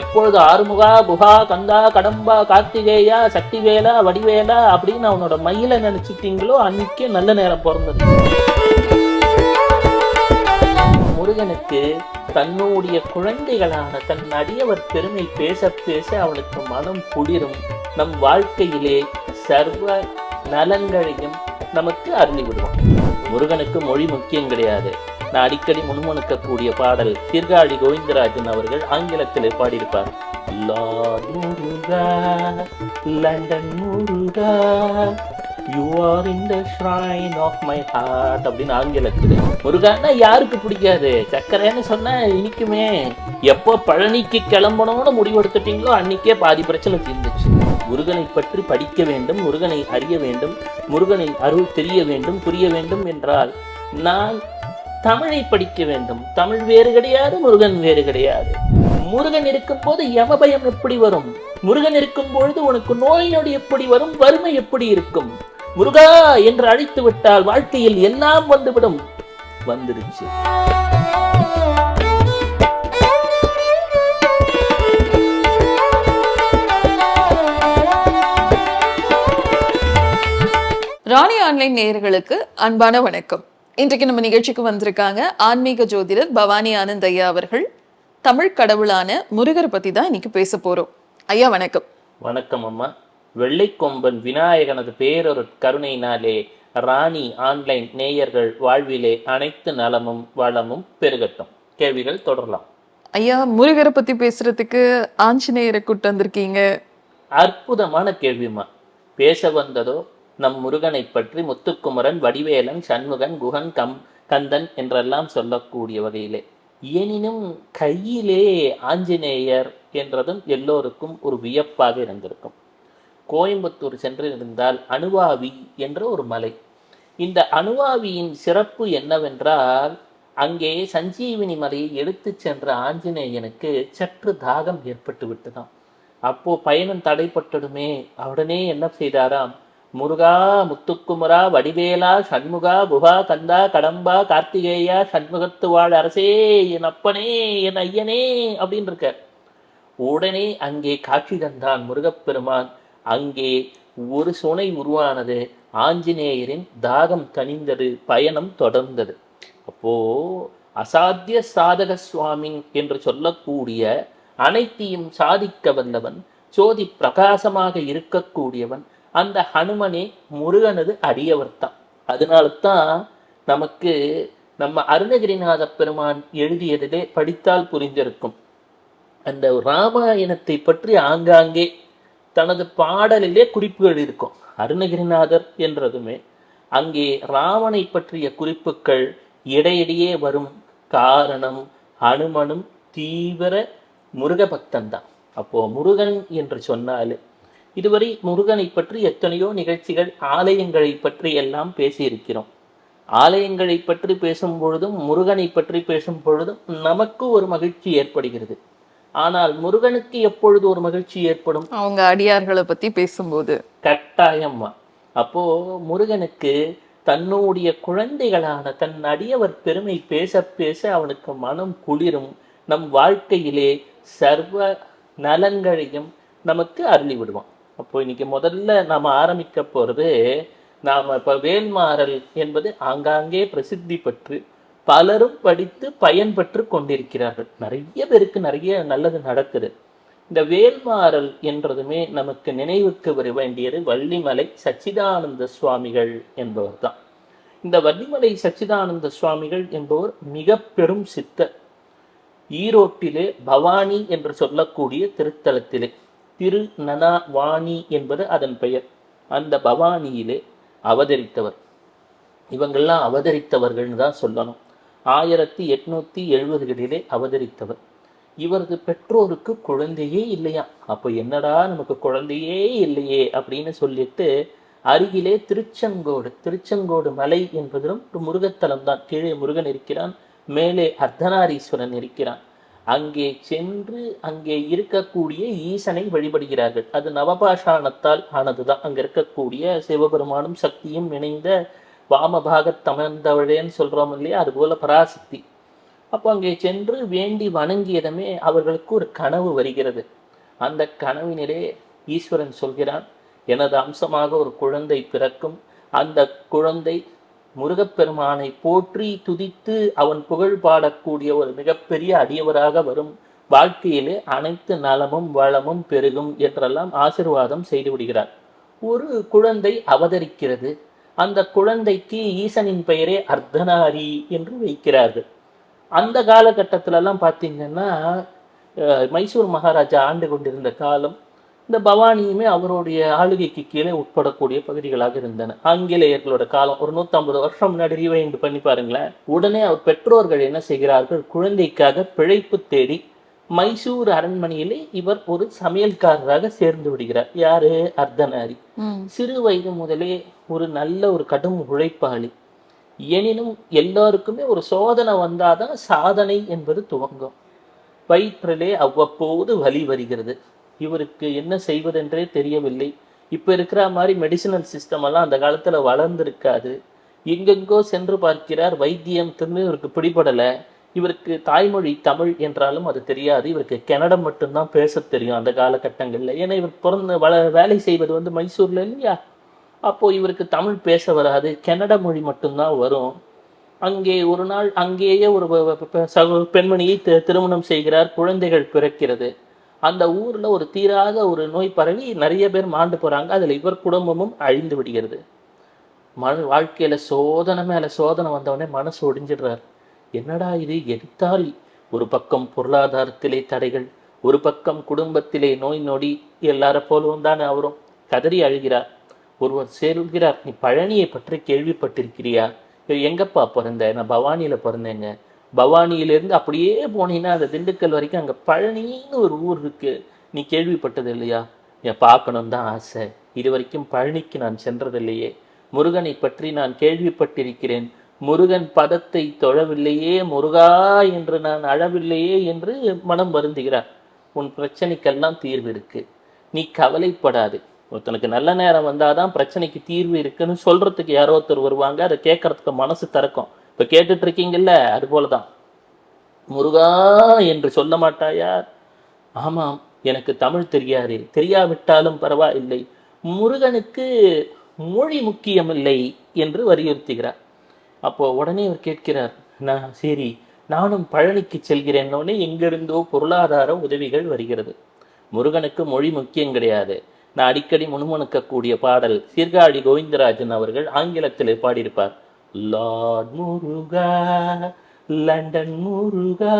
எப்பொழுது ஆறுமுகா புகா கந்தா கடம்பா கார்த்திகேயா சக்திவேலா வடிவேலா அப்படின்னு அவனோட மயில நினைச்சிட்டீங்களோ அன்னைக்கே நல்ல நேரம் பிறந்தது. முருகனுக்கு தன்னுடைய குழந்தைகளான தன் அடியவர் பெருமை பேச பேச அவனுக்கு மனம் குளிரும். நம் வாழ்க்கையிலே சர்வ நலன்களையும் நமக்கு அருளி விடுவான் முருகனுக்கு மொழி முக்கியம் கிடையாது. அடிக்கடி முணுமுணுக்கக்கூடிய பாடல் சீர்காழி கோவிந்தராஜன் அவர்கள் ஆங்கிலத்திலே பாடியிருப்பார். London Muruga you are in the shrine of my heart அப்படின்னு ஆங்கிலத்தில். முருகான்னா யாருக்கு பிடிக்காது? சக்கரைன்னு சொன்னால் இனிக்குமே. எப்போ பழனிக்கு கிளம்பணும்னு முடிவெடுத்துட்டீங்களோ அன்னைக்கே பாதி பிரச்சனை தீர்ந்துச்சு. முருகனை பற்றி படிக்க வேண்டும் முருகனை அறிய வேண்டும் முருகனின் அருள் தெரிய வேண்டும் புரிய வேண்டும் என்றால் நான் தமிழை படிக்க வேண்டும். தமிழ் வேறு கிடையாது முருகன் வேறு கிடையாது. முருகன் இருக்கும் போது யமபயம் எப்படி வரும்? முருகன் இருக்கும் பொழுது உனக்கு நோய் நொடி எப்படி வரும்? வறுமை எப்படி இருக்கும்? முருகா என்று அழைத்து விட்டால் வாழ்க்கையில் எல்லாம் வந்துவிடும். வந்துருச்சு ராணி ஆன்லைன் நேயர்களுக்கு அன்பான வணக்கம். இன்றைக்கு நம்ம நிகழ்ச்சிக்கு வந்திருக்காங்க ஆன்மீக ஜோதிடர் பவானி ஆனந்த் ஐயா அவர்கள். தமிழ் கடவுளான முருகர் பத்தி தான் இன்னைக்கு பேச போறோம். ஐயா வணக்கம். வணக்கம் அம்மா. வெள்ளைக்கொம்பன் விநாயகனது பேரொரு கருணையினாலே ராணி ஆன்லைன் நேயர்கள் வாழ்விலே அனைத்து நலமும் வளமும் பெருகட்டும். கேள்விகள் தொடரலாம். ஐயா முருகரை பத்தி பேசுறதுக்கு ஆஞ்சநேயரை கூட்டு வந்திருக்கீங்க. அற்புதமான கேள்விமா பேச வந்ததோ நம் முருகனை பற்றி முத்துக்குமரன் வடிவேலன் சண்முகன் குகன் கம் கந்தன் என்றெல்லாம் சொல்லக்கூடிய வகையிலே. எனினும் கையிலே ஆஞ்சநேயர் என்றதும் எல்லோருக்கும் ஒரு வியப்பாக இருந்திருக்கும். கோயம்புத்தூர் சென்றிருந்தால் அணுவாவி என்ற ஒரு மலை. இந்த அணுவாவியின் சிறப்பு என்னவென்றால் அங்கே சஞ்சீவினி மலையை எடுத்துச் சென்ற ஆஞ்சநேயனுக்கு சற்று தாகம் ஏற்பட்டு விட்டதாம் அப்போ பயணம் தடைப்பட்டதுமே உடனே என்ன செய்தாராம்? முருகா முத்துக்குமரா வடிவேலா சண்முகா குகா கந்தா கடம்பா கார்த்திகேயா சண்முகத்து வாழ் அரசே என் அப்பனே என் ஐயனே அப்படின்னு இருக்கார் உடனே அங்கே காட்சி தந்தான் முருகப்பெருமான். அங்கே ஒரு சுனை உருவானது. ஆஞ்சநேயரின் தாகம் தணிந்தது. பயணம் தொடர்ந்தது. அப்போ அசாத்திய சாதக சுவாமி என்று சொல்லக்கூடிய அனைத்தையும் சாதிக்க வந்தவன் சோதி பிரகாசமாக இருக்கக்கூடியவன் அந்த ஹனுமனே முருகனது அடியவர்தான். அதனால தான் நமக்கு நம்ம அருணகிரிநாத பெருமான் எழுதியதிலே படித்தால் புரிந்திருக்கும். அந்த ராமாயணத்தை பற்றி ஆங்காங்கே தனது பாடலிலே குறிப்புகள் இருக்கும். அருணகிரிநாதர் என்றதுமே அங்கே ராவனை பற்றிய குறிப்புகள் இடையிடையே வரும் காரணம் ஹனுமனும் தீவிர முருகபக்தன் தான் அப்போ முருகன் என்று சொன்னாலே இதுவரை முருகனை பற்றி எத்தனையோ நிகழ்ச்சிகள் ஆலயங்களை பற்றி எல்லாம் பேசியிருக்கிறோம். ஆலயங்களை பற்றி பேசும் பொழுதும் முருகனை பற்றி பேசும் பொழுதும் நமக்கு ஒரு மகிழ்ச்சி ஏற்படுகிறது. ஆனால் முருகனுக்கு எப்பொழுது ஒரு மகிழ்ச்சி ஏற்படும்? அவங்க அடியார்களை பத்தி பேசும்போது. கட்டாயமா அப்போ முருகனுக்கு தன்னுடைய குழந்தைகளான தன் அடியவர் பெருமை பேச பேச அவனுக்கு மனம் குளிரும். நம் வாழ்க்கையிலே சர்வ நலன்களையும் நமக்கு அருளி விடுவான் அப்போ இன்னைக்கு முதல்ல நாம் ஆரம்பிக்க போகிறது நாம் இப்போ வேல்மாறல் என்பது ஆங்காங்கே பிரசித்தி பெற்று பலரும் படித்து பயன்பெற்று கொண்டிருக்கிறார்கள். நிறைய பேருக்கு நிறைய நல்லது நடக்குது. இந்த வேல்மாறல் என்றதுமே நமக்கு நினைவுக்கு வர வேண்டியது வள்ளிமலை சச்சிதானந்த சுவாமிகள் என்பவர் தான் இந்த வள்ளிமலை சச்சிதானந்த சுவாமிகள் என்பவர் மிக பெரும் சித்தர். ஈரோட்டிலே பவானி என்று சொல்லக்கூடிய திருத்தலத்திலே. திரு நனாவாணி என்பது அதன் பெயர். அந்த பவானியிலே அவதரித்தவர். இவங்கெல்லாம் அவதரித்தவர்கள்னு தான் சொல்லணும். ஆயிரத்தி எட்நூத்தி எழுபதுகளிலே அவதரித்தவர். இவரது பெற்றோருக்கு குழந்தையே இல்லையா அப்போ என்னடா நமக்கு குழந்தையே இல்லையே அப்படின்னு சொல்லிட்டு அருகிலே திருச்செங்கோடு திருச்செங்கோடு மலை என்பதிலும் ஒரு முருகத்தலம் தான் கீழே முருகன் இருக்கிறான் மேலே அர்த்தநாரீஸ்வரன் இருக்கிறான். அங்கே சென்று அங்கே இருக்கக்கூடிய ஈசனை வழிபடுகிறார்கள். அது நவபாஷாணத்தால் ஆனதுதான். அங்க இருக்கக்கூடிய சிவபெருமானும் சக்தியும் இணைந்த வாமபாக தமர்ந்தவழேன்னு சொல்றோம் இல்லையா? அதுபோல பராசக்தி. அப்போ அங்கே சென்று வேண்டி வணங்கியதுமே அவர்களுக்கு ஒரு கனவு வருகிறது. அந்த கனவினிலே ஈஸ்வரன் சொல்கிறான் எனது அம்சமாக ஒரு குழந்தை பிறக்கும். அந்த குழந்தை முருகப்பெருமானை போற்றி துதித்து அவன் புகழ் பாடக்கூடிய ஒரு மிகப்பெரிய அடியவராக வரும் வாழ்க்கையிலே அனைத்து நலமும் வளமும் பெருகும் என்றெல்லாம் ஆசிர்வாதம் செய்து விடுகிறார். ஒரு குழந்தை அவதரிக்கிறது. அந்த குழந்தைக்கு ஈசனின் பெயரே அர்த்தனாரி என்று வைக்கிறார்கள். அந்த காலகட்டத்தில எல்லாம் பார்த்தீங்கன்னா மைசூர் மகாராஜா ஆண்டு கொண்டிருந்த காலம் இந்த பவானியுமே அவருடைய ஆளுகைக்கு கீழே உட்படக்கூடிய பகுதிகளாக இருந்தன. ஆங்கிலேயர்களோட காலம் ஒரு நூற்றம்பது வருஷம் முன்னாடி ரீவைண்ட் பண்ணி பாருங்களேன். உடனே அவர் பெற்றோர்கள் என்ன செய்கிறார்கள்? குழந்தைக்காக பிழைப்பு தேடி மைசூர் அரண்மனையிலே இவர் ஒரு சமையல்காரராக சேர்ந்து விடுகிறார். யாரு? அர்த்தநாரி. சிறு வயது முதலே ஒரு நல்ல ஒரு கடும் உழைப்பாளி. எனினும் எல்லாருக்குமே ஒரு சோதனை வந்தாதான் சாதனை என்பது துவங்கும். வயிற்றிலே அவ்வப்போது வலி வருகிறது. இவருக்கு என்ன செய்வதென்றே தெரியவில்லை. இப்போ இருக்கிற மாதிரி மெடிசினல் சிஸ்டம் எல்லாம் அந்த காலத்தில் வளர்ந்துருக்காது. எங்கெங்கோ சென்று பார்க்கிறார். வைத்தியம் தின்னு இவருக்கு பிடிபடலை. இவருக்கு தாய்மொழி தமிழ் என்றாலும் அது தெரியாது. இவருக்கு கன்னடம் மட்டும்தான் பேச தெரியும் அந்த காலகட்டங்களில். ஏன்னா இவர் பிறந்த வள வேலை செய்வது வந்து மைசூரில் இல்லையா? அப்போது இவருக்கு தமிழ் பேச வராது. கன்னட மொழி மட்டும்தான் வரும். அங்கே ஒரு நாள் அங்கேயே ஒரு சகோ- பெண்மணியை திருமணம் செய்கிறார். குழந்தைகள் பிறக்கிறது. அந்த ஊரில் ஒரு தீராத ஒரு நோய் பரவி நிறைய பேர் மாண்டு போகிறாங்க அதில் இவர் குடும்பமும் அழிந்து விடுகிறது. மன வாழ்க்கையில் சோதனை மேலே சோதனை வந்தவொடனே மனசு ஒடிஞ்சிடுறார். என்னடா இது? எடுத்தால் ஒரு பக்கம் பொருளாதாரத்திலே தடைகள் ஒரு பக்கம் குடும்பத்திலே நோய் நொடி எல்லார போலவும் தான் அவரும். கதறி அழுகிறார். ஒருவர் சேருகிறார். நீ பழனியை பற்றி கேள்விப்பட்டிருக்கிறியா? எங்கப்பா பிறந்த? நான் பவானியில் பிறந்தேங்க. பவானியிலேருந்து அப்படியே போனீங்கன்னா அந்த திண்டுக்கல் வரைக்கும் அங்கே பழனின்னு ஒரு ஊர் இருக்கு. நீ கேள்விப்பட்டது இல்லையா? என் பார்க்கணும் தான் ஆசை. இது வரைக்கும் பழனிக்கு நான் சென்றதில்லையே. முருகனை பற்றி நான் கேள்விப்பட்டிருக்கிறேன். முருகன் பதத்தை தொழவில்லையே முருகா என்று நான் அழவில்லையே என்று மனம் வருந்துகிறார். உன் பிரச்சனைக்கெல்லாம் தீர்வு இருக்கு. நீ கவலைப்படாது. ஒருத்தனுக்கு நல்ல நேரம் வந்தாதான் பிரச்சனைக்கு தீர்வு இருக்குன்னு சொல்றதுக்கு யாரோ ஒருத்தர் வருவாங்க. அதை கேட்கறதுக்கு மனசு திறக்கும். இப்போ கேட்டுட்டு இருக்கீங்கல்ல அது போலதான். முருகா என்று சொல்ல மாட்டாயா? ஆமாம் எனக்கு தமிழ் தெரியாது. தெரியாவிட்டாலும் பரவாயில்லை. முருகனுக்கு மொழி முக்கியமில்லை என்று வலியுறுத்துகிறார். அப்போ உடனே அவர் கேட்கிறார் நான் சரி நானும் பழனிக்கு செல்கிறேன் எங்கிருந்தோ பொருளாதார உதவிகள் வருகிறது. முருகனுக்கு மொழி முக்கியம் கிடையாது. நான் அடிக்கடி முணுமுணுக்கக்கூடிய பாடல் சீர்காழி கோவிந்தராஜன் அவர்கள் ஆங்கிலத்தில் பாடியிருப்பார். Lord Muruga London Muruga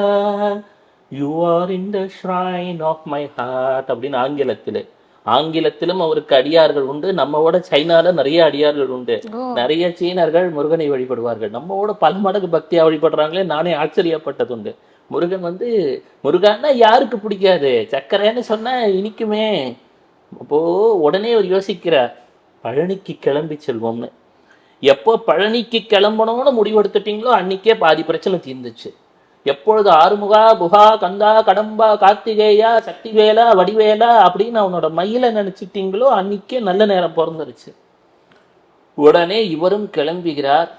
you are in the shrine of my heart அப்படின்னு ஆங்கிலத்தில். ஆங்கிலத்திலும் அவருக்கு அடியார்கள் உண்டு. நம்மோட சைனால நிறைய அடியார்கள் உண்டு. நிறைய சீனர்கள் முருகனை வழிபடுவார்கள். நம்மோட பல மடங்கு பக்தியா வழிபடுறாங்களே நானே ஆச்சரியப்பட்டது உண்டு முருகன் வந்து முருகன்னா யாருக்கு பிடிக்காது? சக்கரைன்னு சொன்னா இனிக்குமே. அப்போ உடனே அவர் யோசிக்கிறார் பழனிக்கு கிளம்பி செல்வோம்னு. எப்போ பழனிக்கு கிளம்பணும்னு முடிவெடுத்துட்டீங்களோ அன்னைக்கே பாதி பிரச்சனை தீர்ந்துச்சு. எப்பொழுது ஆறுமுகா புகா கந்தா கடம்பா கார்த்திகேயா சக்திவேலா வடிவேலா அப்படின்னு அவனோட மயில நினைச்சிட்டீங்களோ அன்னைக்கே நல்ல நேரம் பிறந்துருச்சு. உடனே இவரும் கிளம்புகிறார்.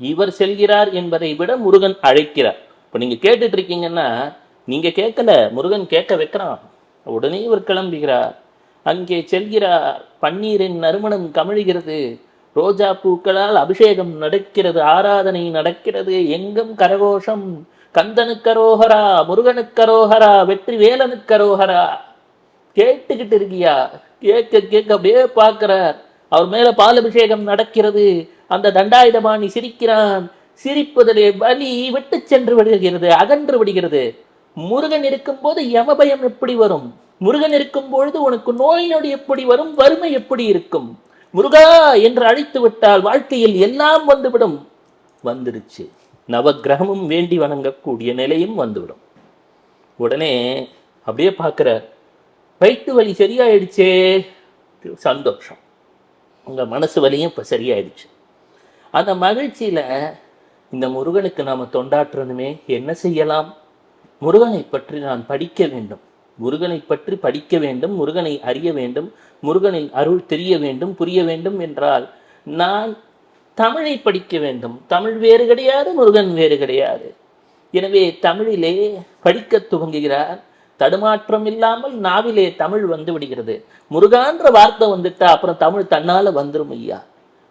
இவர் செல்கிறார் என்பதை விட முருகன் அழைக்கிறார். இப்போ நீங்கள் கேட்டுட்டு இருக்கீங்கன்னா நீங்கள் கேட்கல முருகன் கேட்க வைக்கிறான். உடனே இவர் கிளம்புகிறார். அங்கே செல்கிறார். பன்னீரின் நறுமணம் கமிழ்கிறது. ரோஜா பூக்களால் அபிஷேகம் நடக்கிறது ஆராதனை நடக்கிறது. எங்கும் கரகோஷம் கந்தனுக்கரோகரா முருகனுக்கரோகரா வெற்றி வேலனுக்கரோகரா கேட்டுக்கிட்டு இருக்கியா? கேட்க கேட்க அப்படியே பார்க்கிறார். அவர் மேல பால் அபிஷேகம் நடக்கிறது. அந்த தண்டாயுதபாணி சிரிக்கிறான். சிரிப்பதிலே வலி விட்டு சென்று விடுகிறது அகன்று விடுகிறது. முருகன் இருக்கும் போது யமபயம் எப்படி வரும்? முருகன் இருக்கும் பொழுது உனக்கு நோய் நொடி எப்படி வரும்? வறுமை எப்படி இருக்கும்? முருகா என்று அழைத்து விட்டால் வாழ்க்கையில் எல்லாம் வந்துவிடும். வந்துடுச்சு. நவக்கிரகமும் வேண்டி வணங்கக்கூடிய நிலையும் வந்துவிடும். உடனே அப்படியே பார்க்குற வயிற்று வலி சரியாயிடுச்சே. சந்தோஷம். உங்கள் மனசு வலியும் இப்போ சரியாயிடுச்சு. அந்த மகிழ்ச்சியில் இந்த முருகனுக்கு நாம் தொண்டாற்றணுமே. என்ன செய்யலாம்? முருகனை பற்றி நான் படிக்க வேண்டும். முருகனை பற்றி படிக்க வேண்டும் முருகனை அறிய வேண்டும் முருகனின் அருள் தெரிய வேண்டும் புரிய வேண்டும் என்றால் நான் தமிழை படிக்க வேண்டும். தமிழ் வேறு கிடையாது முருகன் வேறு கிடையாது. எனவே தமிழிலே படிக்க துவங்குகிறார். தடுமாற்றம் இல்லாமல் நாவிலே தமிழ் வந்து விடுகிறது. முருகான்ற வார்த்தை வந்துட்டா அப்புறம் தமிழ் தன்னால வந்துரும் ஐயா.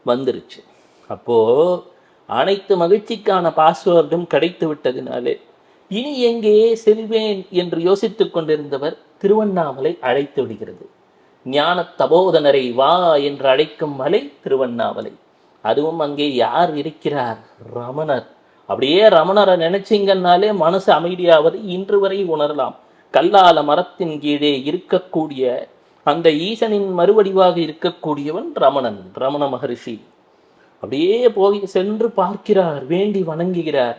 வந்துருச்சு. அப்போ அனைத்து மகிழ்ச்சிக்கான பாஸ்வேர்டும் கிடைத்து விட்டதினாலே இனி எங்கேயே செல்வேன் என்று யோசித்துக் கொண்டிருந்தவர் திருவண்ணாமலை அழைத்து விடுகிறது. ஞான தபோதனரை வா என்று அழைக்கும் மலை திருவண்ணாமலை. அதுவும் அங்கே யார் இருக்கிறார்? ரமணர். அப்படியே ரமணரை நினைச்சிங்கன்னாலே மனசு அமைதியாவது இன்று வரை உணரலாம். கல்லால மரத்தின் கீழே இருக்கக்கூடிய அந்த ஈசனின் மறுவடிவாக இருக்கக்கூடியவன் ரமணன் ரமண மகரிஷி. அப்படியே போய் சென்று பார்க்கிறார் வேண்டி வணங்குகிறார்.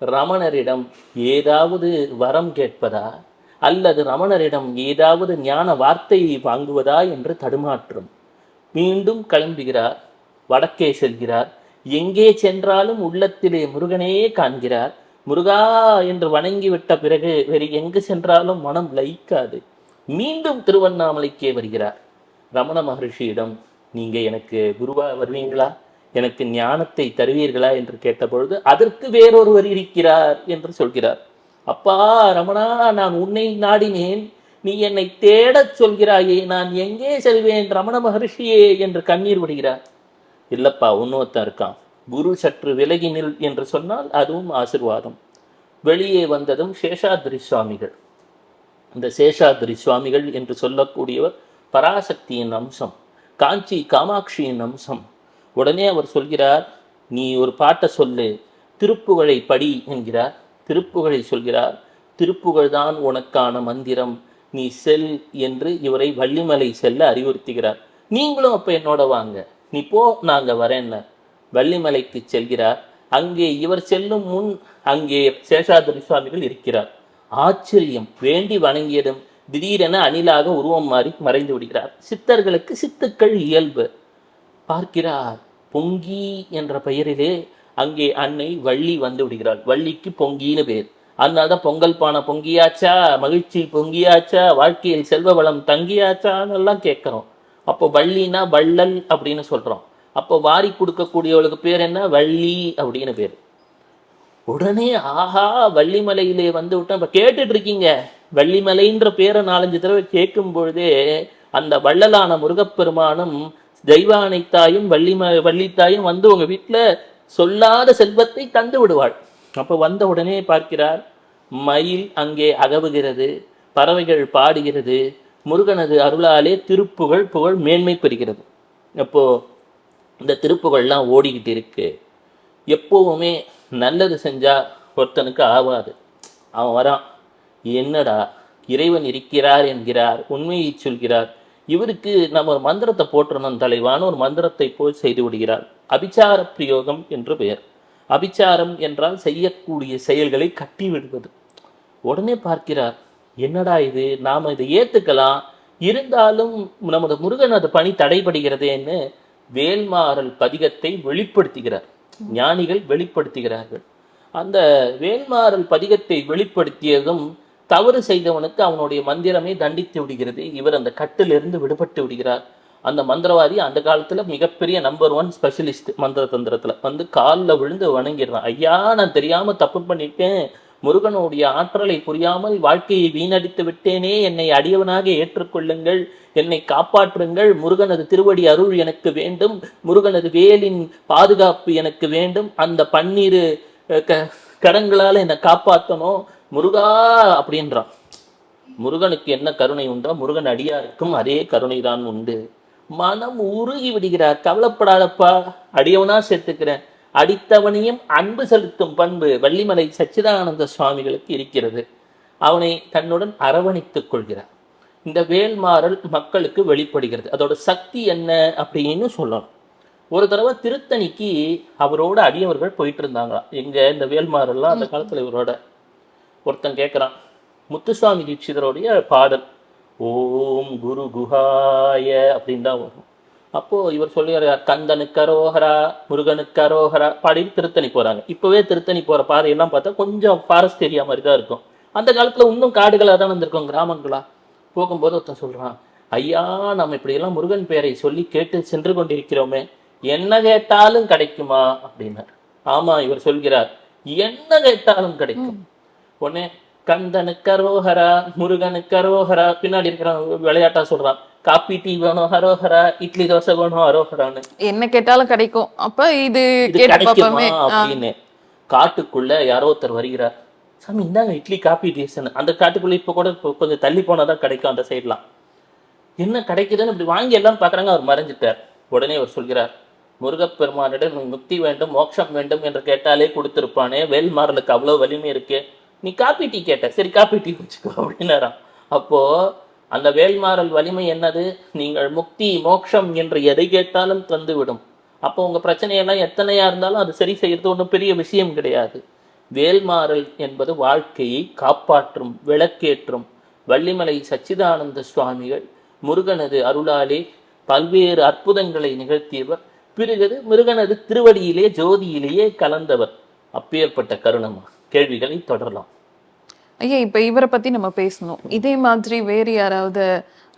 ரமணரிடம் ஏதாவது வரம் கேட்பதா? அல்லது ரமணரிடம் ஏதாவது ஞான வார்த்தையை வாங்குவதா என்று தடுமாற்றம். மீண்டும் கிளம்புகிறார். வடக்கே செல்கிறார். எங்கே சென்றாலும் உள்ளத்திலே முருகனே காண்கிறார். முருகா என்று வணங்கிவிட்ட பிறகு வேறு எங்கு சென்றாலும் மனம் லயிக்காது. மீண்டும் திருவண்ணாமலைக்கே வருகிறார். ரமண மகர்ஷியிடம் நீங்க எனக்கு குருவா வருவீங்களா? எனக்கு ஞானத்தை தருவீர்களா என்று கேட்டபொழுது அதற்கு வேறொருவர் இருக்கிறார் என்று சொல்கிறார். அப்பா ரமணா நான் உன்னை நாடினேன். நீ என்னை தேடச் சொல்கிறாயே நான் எங்கே செல்வேன்? ரமண மகர்ஷியே என்று கண்ணீர் விடுகிறார். இல்லப்பா உன்னோத்தான் இருக்கான். குரு சற்று விலகி நில் என்று சொன்னால் அதுவும் ஆசிர்வாதம். வெளியே வந்ததும் சேஷாதிரி சுவாமிகள். இந்த சேஷாதிரி சுவாமிகள் என்று சொல்லக்கூடியவர் பராசக்தியின் அம்சம் காஞ்சி காமாட்சியின் அம்சம் உடனே அவர் சொல்கிறார் நீ ஒரு பாட்டை சொல்லு. திருப்புகழை படி என்கிறார். திருப்புகழை சொல்கிறார். திருப்புகழ் தான் உனக்கான மந்திரம். நீ செல் என்று இவரை வள்ளிமலை செல்ல அறிவுறுத்துகிறார். நீங்களும் அப்போ என்னோட வாங்க. நீ போ நாங்கள் வரேன்ன. வள்ளிமலைக்கு செல்கிறார். அங்கே இவர் செல்லும் முன் அங்கே சேஷாதிரி சுவாமிகள் இருக்கிறார். ஆச்சரியம். வேண்டி வணங்கியதும் திடீரென அணிலாக உருவம் மாறி மறைந்து விடுகிறார். சித்தர்களுக்கு சித்துக்கள் இயல்பு. பார்க்கிறார். பொங்கி என்ற பெயரிலே அங்கே அன்னை வள்ளி வந்து விடுகிறாள். வள்ளிக்கு பொங்கின்னு பேர். அதனால்தான் பொங்கல் பானை பொங்கியாச்சா? மகிழ்ச்சி பொங்கியாச்சா? வாழ்க்கையில் செல்வ வளம் தங்கியாச்சான்னெல்லாம் கேட்குறோம். அப்போ வள்ளினா வள்ளல் அப்படின்னு சொல்கிறோம் அப்போ வாரி கொடுக்கக்கூடியவளுக்கு பேர் என்ன? வள்ளி அப்படின்னு பேர். உடனே ஆஹா வள்ளிமலையிலே வந்து விட்டோம் இப்போ கேட்டுட்டு இருக்கீங்க. வள்ளிமலைன்ற பேரை நாலஞ்சு தடவை கேட்கும் பொழுதே அந்த வள்ளலான முருகப்பெருமானும் தெய்வானைத்தாயும் வள்ளிம வள்ளித்தாயும் வந்து உங்க வீட்டில் சொல்லாத செல்வத்தை தந்து விடுவாள். அப்போ வந்த உடனே பார்க்கிறார் மயில் அங்கே அகவுகிறது பறவைகள் பாடுகிறது முருகனது அருளாலே திருப்புகழ் புகழ் மேன்மை பெறுகிறது. அப்போ இந்த திருப்புகள்லாம் ஓடிக்கிட்டு இருக்கு. எப்போவுமே நல்லது செஞ்சா ஒருத்தனுக்கு ஆவாது. அவன் வரான் என்னடா இறைவன் இருக்கிறார் என்கிறார் உண்மையை சொல்கிறார். இவருக்கு நம்ம ஒரு மந்திரத்தை போட்டிருந்தோம் தலைவான ஒரு மந்திரத்தை போல் செய்து விடுகிறார். அபிச்சார பிரயோகம் என்று பெயர். அபிச்சாரம் என்றால் செய்யக்கூடிய செயல்களை கட்டி விடுவது. உடனே பார்க்கிறார் என்னடா இது? நாம் இதை ஏற்றுக்கலாம் இருந்தாலும் நமது முருகன் அது பணி தடைபடுகிறதேன்னு வேல்மாறல் பதிகத்தை வெளிப்படுத்துகிறார். ஞானிகள் வெளிப்படுத்துகிறார்கள். அந்த வேல்மாறல் பதிகத்தை வெளிப்படுத்தியதும் தவறு செய்தவனுக்கு அவனுடைய மந்திரமே தண்டித்து விடுகிறது. இவர் அந்த கட்டிலிருந்து விடுபட்டு விடுகிறார். அந்த மந்திரவாதி அந்த காலத்துல மிகப்பெரிய நம்பர் ஒன் ஸ்பெஷலிஸ்ட் மந்திர தந்திரத்துல. வந்து காலில் விழுந்து வணங்கிடுறான். ஐயா நான் தெரியாம தப்பு பண்ணிட்டேன். முருகனுடைய ஆற்றலை புரியாமல் வாழ்க்கையை வீணடித்து விட்டேனே. என்னை அடியவனாக ஏற்றுக்கொள்ளுங்கள். என்னை காப்பாற்றுங்கள். முருகனது திருவடி அருள் எனக்கு வேண்டும். முருகனது வேலின் பாதுகாப்பு எனக்கு வேண்டும். அந்த பன்னீர் க கடன்களால் என்னை காப்பாற்றணும் முருகா அப்படின்றான். முருகனுக்கு என்ன கருணை உண்டோ முருகன் அடியாருக்கும் அதே கருணை தான் உண்டு. மனம் உருகி விடுகிறார். கவலைப்படாதப்பா அடியவனா சேர்த்துக்கிறேன். அடித்தவனையும் அன்பு செலுத்தும் பண்பு வள்ளிமலை சச்சிதானந்த சுவாமிகளுக்கு இருக்கிறது. அவனை தன்னுடன் அரவணைத்துக் கொள்கிறார். இந்த வேல்மாறல் மக்களுக்கு வெளிப்படுகிறது. அதோட சக்தி என்ன அப்படின்னு சொல்லணும். ஒரு தடவை திருத்தணிக்கு அவரோட அடியவர்கள் போயிட்டு இருந்தாங்களாம். எங்க இந்த வேல்மாறல்லாம் அந்த காலத்துல இவரோட ஒருத்தன் கேட்குறான் முத்துசுவாமி தீட்சிதருடைய பாடல் ஓம் குரு குஹாய அப்படின்னு தான் வரும். அப்போ இவர் சொல்லுகிறார் கந்தனுக்கு அரோகரா முருகனுக்கு அரோகரா? பாடிட்டு திருத்தணி போறாங்க. இப்பவே திருத்தணி போற பாதையெல்லாம் பார்த்தா கொஞ்சம் ஃபாரஸ்ட் ஏரியா மாதிரி தான் இருக்கும். அந்த காலத்துல இன்னும் காடுகளாக தான் வந்திருக்கும் கிராமங்களா? போகும்போது ஒருத்தன் சொல்றான் ஐயா நம்ம இப்படியெல்லாம் முருகன் பெயரை சொல்லி கேட்டு சென்று கொண்டிருக்கிறோமே என்ன கேட்டாலும் கிடைக்குமா? அப்படின்னார். ஆமா இவர் சொல்கிறார் என்ன கேட்டாலும் கிடைக்கும். உடனே கந்தனுக்கு அரோஹரா முருகனுக்கு அரோஹரா பின்னாடி இருக்கிறவன் விளையாட்டா சொல்றான். காப்பி டீ வேணும் ஹரோஹரா இட்லி தோசை வேணும் ஹரோஹரான்னு என்ன கேட்டாலும் கிடைக்கும். அப்ப இது கிடைக்குமா. அப்படின்னு காட்டுக்குள்ள யாரோ ஒருத்தர் வருகிறார். சாமி இந்தாங்க இட்லி காப்பி டீசன் அந்த காட்டுக்குள்ள இப்ப கூட கொஞ்சம் தள்ளி போனாதான் கிடைக்கும் அந்த சைட்லாம். என்ன கிடைக்குதுன்னு இப்படி வாங்கி எல்லாம் பார்க்கறாங்க அவர் மறைஞ்சிட்டார். உடனே அவர் சொல்கிறார் முருகப்பெருமானிடம் முக்தி வேண்டும் மோட்சம் வேண்டும் என்று கேட்டாலே கொடுத்திருப்பானே. வேல்மாறலுக்கு அவ்வளவு வலிமை இருக்கு. நீ காப்பி டீ கேட்ட. சரி காப்பி டீ வச்சுக்கோ அப்படின்னாராம். அப்போ அந்த வேல்மாறல் வலிமை என்னது? நீங்கள் முக்தி மோட்சம் என்று எதை கேட்டாலும் தந்துவிடும். அப்போ உங்க பிரச்சனையெல்லாம் எத்தனையா இருந்தாலும் அது சரி செய்யறது ஒன்றும் பெரிய விஷயம் கிடையாது. வேல்மாறல் என்பது வாழ்க்கையை காப்பாற்றும் விளக்கேற்றும். வள்ளிமலை சச்சிதானந்த சுவாமிகள் முருகனது அருளாலே பல்வேறு அற்புதங்களை நிகழ்த்தியவர். பிறகு முருகனது திருவடியிலே ஜோதியிலேயே கலந்தவர். அப்பேற்பட்ட கருணமா கேள்விகளை தொடரலாம். ஐயா இப்ப இவரை பத்தி நம்ம பேசணும். இதே மாதிரி வேறு யாராவது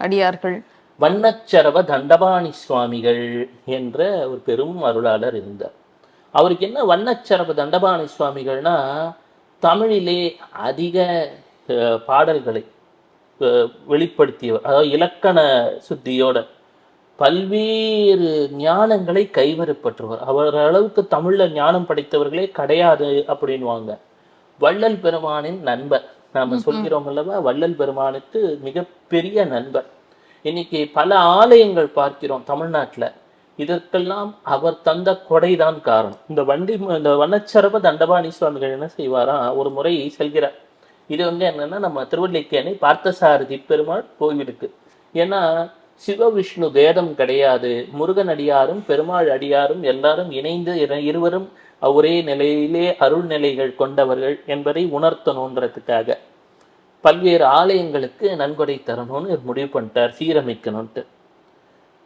அடியார்கள்? வண்ணச்சரவ தண்டபாணி சுவாமிகள் என்ற ஒரு பெரும் அருளாளர் இருந்தார். அவருக்கு என்ன வண்ணச்சரவ தண்டபாணி சுவாமிகள்னா தமிழிலே அதிக பாடல்களை வெளிப்படுத்தியவர் அதாவது இலக்கண சுத்தியோட பல்வேறு ஞானங்களை கைவரப்பற்றவர். அவர் அளவுக்கு தமிழ்ல ஞானம் படைத்தவர்களே கிடையாது அப்படின்வாங்க வள்ளல் பெருமானின் நண்பர். நாம சொல்கிறோம் அல்லவா? வள்ளல் பெருமானுக்கு மிகப்பெரிய நண்பர். இன்னைக்கு பல ஆலயங்கள் பார்க்கிறோம் தமிழ்நாட்டுல. இதற்கெல்லாம் அவர் தந்த கொடைதான் காரணம். இந்த வண்டி இந்த வண்ணச்சரப தண்டபாணி சுவாமிகள் என்ன செய்வாராம் ஒரு முறை செல்கிறார். இது வந்து என்னன்னா நம்ம திருவல்லிக்கேணி பார்த்தசாரதி பெருமாள் கோவிலுக்கு. ஏன்னா சிவவிஷ்ணு வேதம் கிடையாது. முருகன் அடியாரும் பெருமாள் அடியாரும் எல்லாரும் இணைந்து இர- இருவரும் ஒரே நிலையிலே அருள் நிலைகள் கொண்டவர்கள் என்பதை உணர்த்தணுன்றதுக்காக. பல்வேறு ஆலயங்களுக்கு நன்கொடை தரணும்னு முடிவு பண்ணிட்டார் சீரமைக்கணும்ட்டு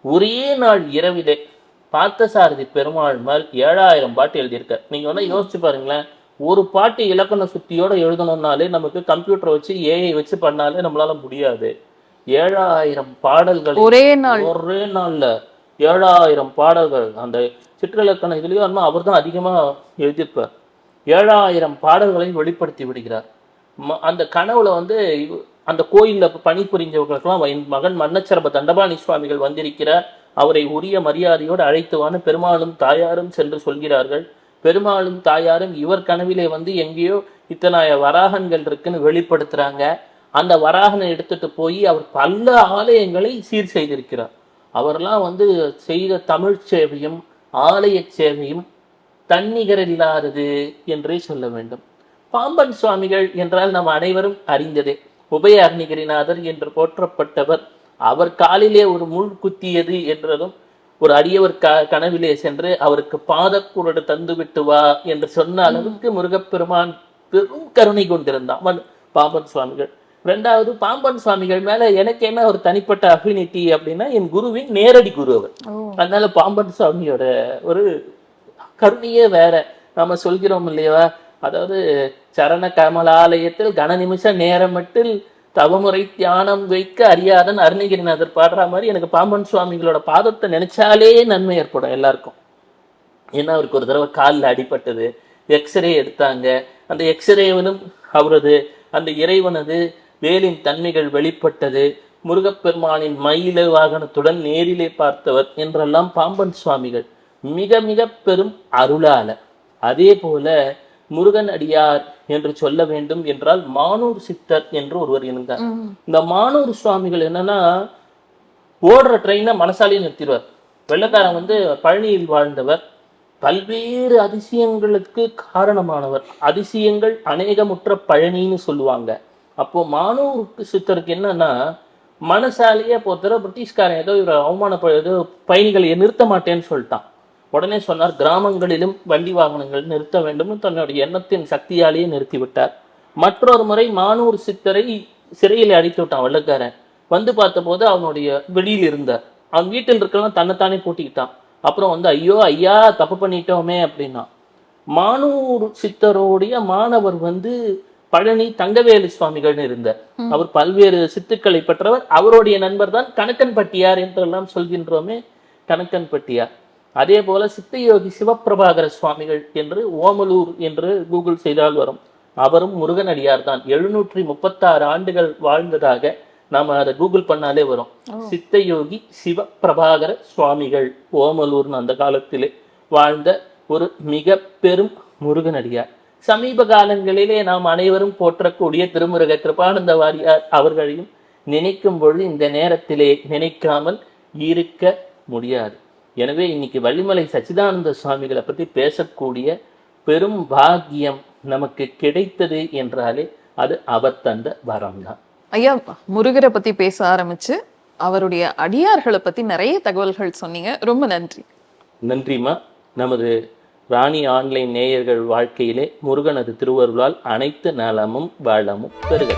ஒரே நாள் இரவிலே பார்த்தசாரதி பெருமாள் மேல் ஏழாயிரம் பாட்டு எழுதியிருக்கார். நீங்க வேணா யோசிச்சு பாருங்களேன் ஒரு பாட்டு இலக்கண சுத்தியோட எழுதணும்னாலே நமக்கு கம்ப்யூட்டர் வச்சு ஏஐ வச்சு பண்ணாலே நம்மளால முடியாது. ஏழாயிரம் பாடல்கள் ஒரே நாள். ஒரே நாள்ல ஏழாயிரம் பாடல்கள் அந்த சிற்றிலக்கண இதுலேயும் அவர் தான் அதிகமாக எழுதியிருப்பார். ஏழாயிரம் பாடல்களை வெளிப்படுத்தி விடுகிறார். ம- அந்த கனவுல வந்து அந்த கோயிலில் பணிபுரிஞ்சவர்களுக்கெல்லாம் என் மகன் மன்னச்சரப தண்டபாணி சுவாமிகள் வந்திருக்கிறார். அவரை உரிய மரியாதையோடு அழைத்துவான்னு பெருமாளும் தாயாரும் சென்று சொல்கிறார்கள். பெருமாளும் தாயாரும் இவர் கனவிலே வந்து எங்கேயோ இத்தனாய வராகன்கள் இருக்குன்னு வெளிப்படுத்துறாங்க. அந்த வராகனை எடுத்துட்டு போய் அவர் பல ஆலயங்களை சீர் செய்திருக்கிறார். அவர்லாம் வந்து செய்த தமிழ் சேவையும் ஆலய சேவையும் தன்னிகர் இல்லாதது என்றே சொல்ல வேண்டும். பாம்பன் சுவாமிகள் என்றால் நாம் அனைவரும் அறிந்ததே. உபய அருணிகிரிநாதர் என்று போற்றப்பட்டவர் அவர் காலிலே ஒரு முள் குத்தியது என்றதும் ஒரு அடியவர் க கனவிலே சென்று அவருக்கு பாதக்குரடு தந்து விட்டு வா என்று சொன்ன அளவுக்கு முருகப்பெருமான் பெரும் கருணை கொண்டிருந்தான். மன் பாம்பன் சுவாமிகள். ரெண்டாவது பாம்பன் சுவாமிகள் மேல எனக்கு என்ன ஒரு தனிப்பட்ட அஃபினிட்டி அப்படின்னா என் குருவின் நேரடி குரு அவர். அதனால பாம்பன் சுவாமியோட ஒரு கருணையே வேற. நாம சொல்கிறோம் இல்லையா? அதாவது சரண கமலாலயத்தில் கன நிமிஷ நேரமட்டில் தவமுறை தியானம் வைக்க அறியாதன் அருணகிரிநாதர் பாடுற மாதிரி எனக்கு பாம்பன் சுவாமிகளோட பாதத்தை நினைச்சாலே நன்மை ஏற்படும் எல்லாருக்கும். ஏன்னா அவருக்கு ஒரு தடவை காலில் அடிபட்டது. எக்ஸ்ரே எடுத்தாங்க. அந்த எக்ஸ்ரேவிலும் அவரது அந்த இறைவனது வேலின் தன்மைகள் வெளிப்பட்டது. முருகப்பெருமானின் மயில வாகனத்துடன் நேரிலே பார்த்தவர் என்றெல்லாம் பாம்பன் சுவாமிகள் மிக மிக பெரும் அருளாளர் அதே போல முருகன் அடியார் என்று சொல்ல வேண்டும் என்றால் மானூர் சித்தர் என்று ஒருவர் இருந்தார். இந்த மானூர் சுவாமிகள் என்னன்னா ஓடுற ட்ரெயினை மனசாலே நிறுத்திடுவார். வெள்ளக்காரன் வந்து பழனியில் வாழ்ந்தவர். பல்வேறு அதிசயங்களுக்கு காரணமானவர். அதிசயங்கள் அநேகமுற்ற பழனின்னு சொல்லுவாங்க. அப்போ மானூருக்கு சித்தருக்கு என்னன்னா மனசாலேயே பொறுத்தவரை பிரிட்டிஷ்காரன் ஏதோ இவர் அவமானப்ப ஏதோ பயணிகளை நிறுத்த மாட்டேன்னு சொல்லிட்டான். உடனே சொன்னார் கிராமங்களிலும் வண்டி வாகனங்கள் நிறுத்த வேண்டும்னு தன்னுடைய எண்ணத்தின் சக்தியாலேயே நிறுத்திவிட்டார். மற்றொரு முறை மானூர் சித்தரை சிறையில் அடித்து விட்டான் வெள்ளக்காரன். வந்து பார்த்தபோது அவனுடைய வெளியில் இருந்தார். அவன் வீட்டில் இருக்கலாம் தன்னைத்தானே பூட்டிக்கிட்டான். அப்புறம் வந்து ஐயோ ஐயா தப்பு பண்ணிட்டோமே அப்படின்னா மானூர் சித்தருடைய மாணவர் வந்து பழனி தங்கவேலு சுவாமிகள்னு இருந்தார் அவர் பல்வேறு சித்துக்களை பெற்றவர். அவருடைய நண்பர் தான் கணக்கன்பட்டியார் என்றெல்லாம் சொல்கின்றோமே கணக்கன்பட்டியார் அதே போல சித்தயோகி சிவப்பிரபாகர சுவாமிகள் என்று ஓமலூர் என்று கூகுள் செய்தால் வரும். அவரும் முருகனடியார் தான் எழுநூற்றி முப்பத்தாறு ஆண்டுகள் வாழ்ந்ததாக நாம அதை கூகுள் பண்ணாலே வரும். சித்தயோகி சிவப்பிரபாகர சுவாமிகள் ஓமலூர்னு அந்த காலத்திலே வாழ்ந்த ஒரு மிக பெரும் முருகனடியார். சமீப காலங்களிலே நாம் அனைவரும் போற்றக்கூடிய திருமுருக கிருபானந்த வாரியார் அவர்களையும் நினைக்கும் பொழுது இந்த நேரத்திலே நினைக்காமல் இருக்க முடியாது. எனவே இன்னைக்கு வள்ளிமலை சச்சிதானந்த சுவாமிகளை பற்றி பேசக்கூடிய பெரும் பாக்கியம் நமக்கு கிடைத்தது என்றாலே அது அவர் தந்த வரம் தான் ஐயா முருகரை பத்தி பேச ஆரம்பிச்சு அவருடைய அடியார்களை பத்தி நிறைய தகவல்கள் சொன்னீங்க. ரொம்ப நன்றி. நன்றிம்மா. நமது ராணி ஆன்லைன் நேயர்கள் வாழ்க்கையிலே முருகனது திருவருளால் அனைத்து நலமும் வளமும் பெருக